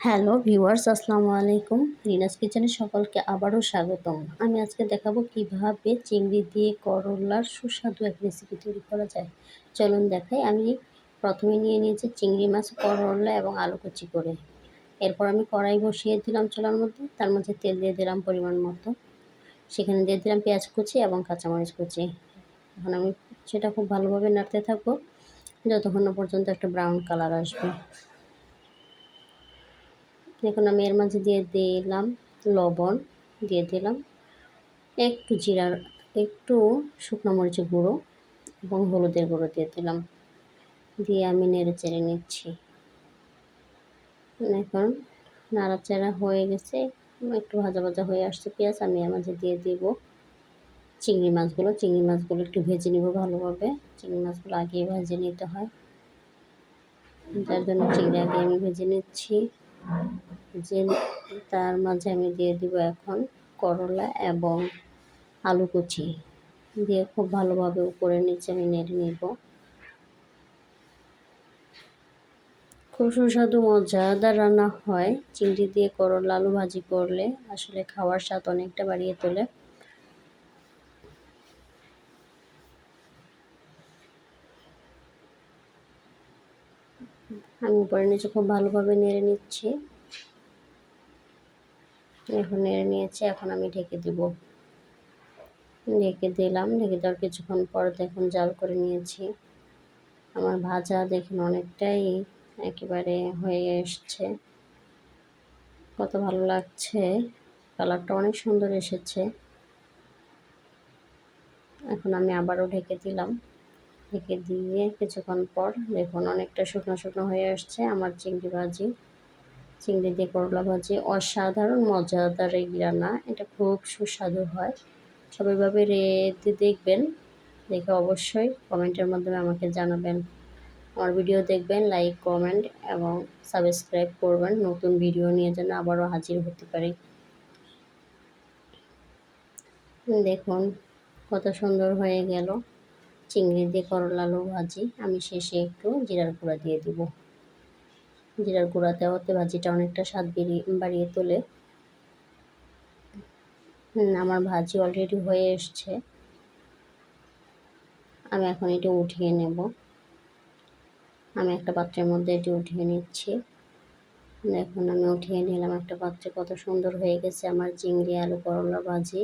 Hello viewers, আসসালামু আলাইকুম। রিনাস কিচেনে সকলকে আবারও স্বাগতম। আমি আজকে দেখাবো কীভাবে চিংড়ি দিয়ে করলার সুস্বাদু এক রেসিপি তৈরি করা যায়। চলুন দেখাই। আমি প্রথমে নিয়ে নিয়েছি চিংড়ি মাছ, করলা এবং আলু কুচি করে। এরপর আমি কড়াই বসিয়ে দিলাম চলার মধ্যে। তার মধ্যে তেল দিয়ে দিলাম পরিমাণ মতো। সেখানে দিয়ে দিলাম পেঁয়াজ কুচি এবং কাঁচামরিচ কুচি। এখন আমি সেটা খুব ভালোভাবে নাড়তে থাকব। যতক্ষণ না পর্যন্ত একটা ব্রাউন কালার আসবে। দেখুন, আমি এর মাঝে দিয়ে দিলাম লবণ, দিয়ে দিলাম একটু জিরার একটু শুকনো মরিচের গুঁড়ো এবং হলুদের গুঁড়ো দিয়ে দিলাম। দিয়ে আমি নেড়ে চেড়ে নিচ্ছি। এখন নাড়াচাড়া হয়ে গেছে, একটু ভাজা ভাজা হয়ে আসছে পেঁয়াজ, আমি এর মাঝে দিয়ে দিব চিংড়ি মাছগুলো। চিংড়ি মাছগুলো একটু ভেজে নিব ভালোভাবে। চিংড়ি মাছগুলো আগে ভেজে নিতে হয়। যার জন্য চিংড়ি আগে আমি ভেজে নিচ্ছি। যে তার মাঝে আমি দিয়ে দিব এখন করলা এবং আলু কুচি। দিয়ে খুব ভালোভাবে উপরে নিচে আমি নেড়ে নিব। খুব সুস্বাদু, মজাদার রান্না হয়। চিংড়ি দিয়ে করলা, আলু ভাজি করলে আসলে খাওয়ার স্বাদ অনেকটা বাড়িয়ে তোলে। আমি উপরে নিচে খুব ভালোভাবে নেড়ে নিচ্ছি। এখন নেড়ে নিয়েছি, এখন আমি ঢেকে দিব। ঢেকে দিলাম, ঢেকে দেওয়ার কিছুক্ষণ পর দেখুন জাল করে নিয়েছি। আমার ভাজা দেখুন অনেকটাই একেবারে হয়ে এসছে। কত ভালো লাগছে, কালারটা অনেক সুন্দর এসেছে। এখন আমি আবারও ঢেকে দিলাম। ঢেকে দিয়ে কিছুক্ষণ পর দেখুন অনেকটা শুকনো শুকনো হয়ে আসছে আমার চিংড়ি ভাজি। চিংড়ি দিয়ে করলা ভাজি অসাধারণ, মজাদার এই রান্না। এটা খুব সুস্বাদু হয়। সবাইভাবে রেতে দেখবেন, দেখে অবশ্যই কমেন্টের মাধ্যমে আমাকে জানাবেন। আমার ভিডিও দেখবেন, লাইক, কমেন্ট এবং সাবস্ক্রাইব করবেন। নতুন ভিডিও নিয়ে যেন আবারও হাজির হতে পারি। দেখুন, কত সুন্দর হয়ে গেল। চিংড়ি দিয়ে করলা আলু ভাজি। আমি শেষে একটু জিরার গুঁড়া দিয়ে দিব। জিরার গুঁড়া দেওয়াতে ভাজিটা অনেকটা স্বাদ বেরিয়ে, বাড়িয়ে তোলে। আমার ভাজি অলরেডি হয়ে এসছে। আমি এখন এটা উঠিয়ে নেব। আমি একটা পাত্রের মধ্যে এটি উঠিয়ে নিচ্ছি। দেখুন, আমি উঠিয়ে নিলাম একটা পাত্রে কত সুন্দর হয়ে গেছে আমার চিংড়ি, আলু, করলা ভাজি।